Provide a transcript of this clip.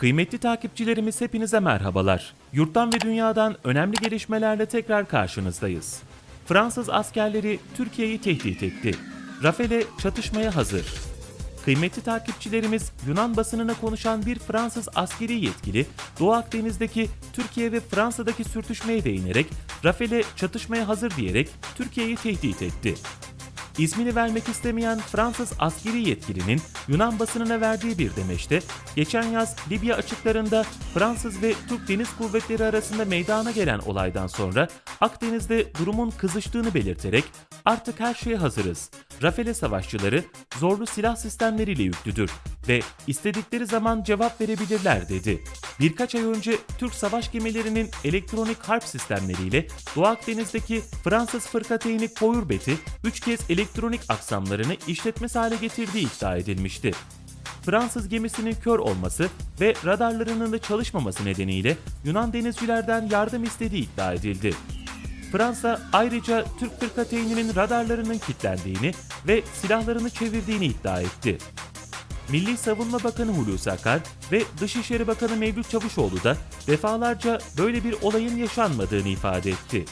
Kıymetli takipçilerimiz hepinize merhabalar. Yurttan ve dünyadan önemli gelişmelerle tekrar karşınızdayız. Fransız askerleri Türkiye'yi tehdit etti. Rafale çatışmaya hazır. Kıymetli takipçilerimiz Yunan basınına konuşan bir Fransız askeri yetkili Doğu Akdeniz'deki Türkiye ve Fransa'daki sürtüşmeye değinerek Rafale çatışmaya hazır diyerek Türkiye'yi tehdit etti. İsmini vermek istemeyen Fransız askeri yetkilinin Yunan basınına verdiği bir demeçte, geçen yaz Libya açıklarında Fransız ve Türk Deniz Kuvvetleri arasında meydana gelen olaydan sonra Akdeniz'de durumun kızıştığını belirterek artık her şeye hazırız. Rafale savaşçıları zorlu silah sistemleriyle yüklüdür ve istedikleri zaman cevap verebilirler dedi. Birkaç ay önce Türk savaş gemilerinin elektronik harp sistemleriyle Doğu Akdeniz'deki Fransız fırkateyni Koyurbet'i 3 kez elektronik aksamlarını işletmez hale getirdiği iddia edilmişti. Fransız gemisinin kör olması ve radarlarının da çalışmaması nedeniyle Yunan denizcilerden yardım istediği iddia edildi. Fransa ayrıca Türk fırkateyninin radarlarının kilitlendiğini ve silahlarını çevirdiğini iddia etti. Milli Savunma Bakanı Hulusi Akar ve Dışişleri Bakanı Mevlüt Çavuşoğlu da defalarca böyle bir olayın yaşanmadığını ifade etti.